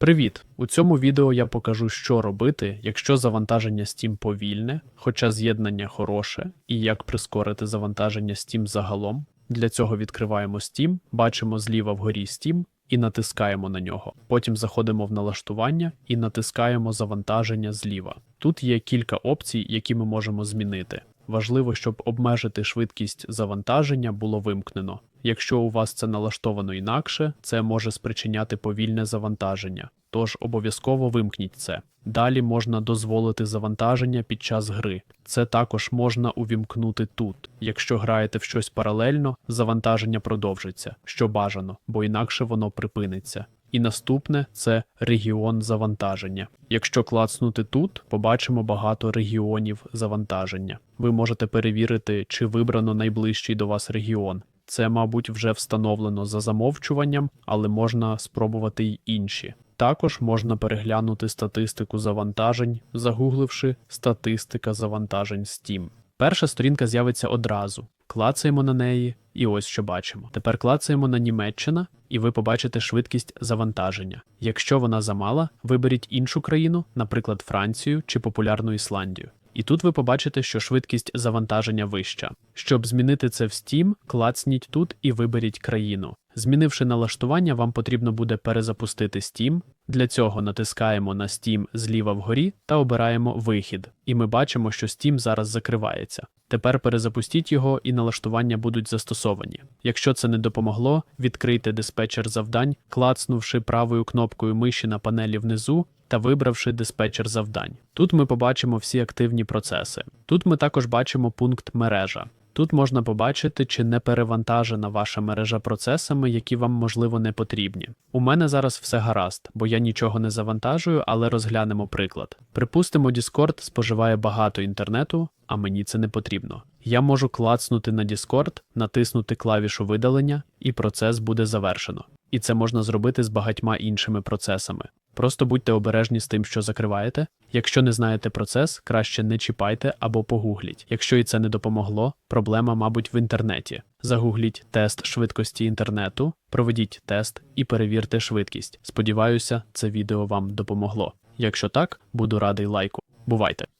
Привіт! У цьому відео я покажу, що робити, якщо завантаження Steam повільне, хоча з'єднання хороше, і як прискорити завантаження Steam загалом. Для цього відкриваємо Steam, бачимо зліва вгорі Steam і натискаємо на нього. Потім заходимо в налаштування і натискаємо завантаження зліва. Тут є кілька опцій, які ми можемо змінити. Важливо, щоб обмежити швидкість завантаження було вимкнено. Якщо у вас це налаштовано інакше, це може спричиняти повільне завантаження. Тож обов'язково вимкніть це. Далі можна дозволити завантаження під час гри. Це також можна увімкнути тут. Якщо граєте в щось паралельно, завантаження продовжиться, що бажано, бо інакше воно припиниться. І наступне це регіон завантаження. Якщо клацнути тут, побачимо багато регіонів завантаження. Ви можете перевірити, чи вибрано найближчий до вас регіон. Це, мабуть, вже встановлено за замовчуванням, але можна спробувати й інші. Також можна переглянути статистику завантажень, загугливши статистика завантажень Steam. Перша сторінка з'явиться одразу. Клацаємо на неї, і ось що бачимо. Тепер клацаємо на Німеччина, і ви побачите швидкість завантаження. Якщо вона замала, виберіть іншу країну, наприклад, Францію чи популярну Ісландію. І тут ви побачите, що швидкість завантаження вища. Щоб змінити це в Steam, клацніть тут і виберіть країну. Змінивши налаштування, вам потрібно буде перезапустити Steam. Для цього натискаємо на Steam зліва вгорі та обираємо вихід. І ми бачимо, що Steam зараз закривається. Тепер перезапустіть його і налаштування будуть застосовані. Якщо це не допомогло, відкрийте диспетчер завдань, клацнувши правою кнопкою миші на панелі внизу та вибравши диспетчер завдань. Тут ми побачимо всі активні процеси. Тут ми також бачимо пункт мережа. Тут можна побачити, чи не перевантажена ваша мережа процесами, які вам можливо не потрібні. У мене зараз все гаразд, бо я нічого не завантажую, але розглянемо приклад. Припустимо, Discord споживає багато інтернету, а мені це не потрібно. Я можу клацнути на Discord, натиснути клавішу видалення, і процес буде завершено. І це можна зробити з багатьма іншими процесами. Просто будьте обережні з тим, що закриваєте. Якщо не знаєте процес, краще не чіпайте або погугліть. Якщо і це не допомогло, проблема, мабуть, в інтернеті. Загугліть тест швидкості інтернету, проведіть тест і перевірте швидкість. Сподіваюся, це відео вам допомогло. Якщо так, буду радий лайку. Бувайте!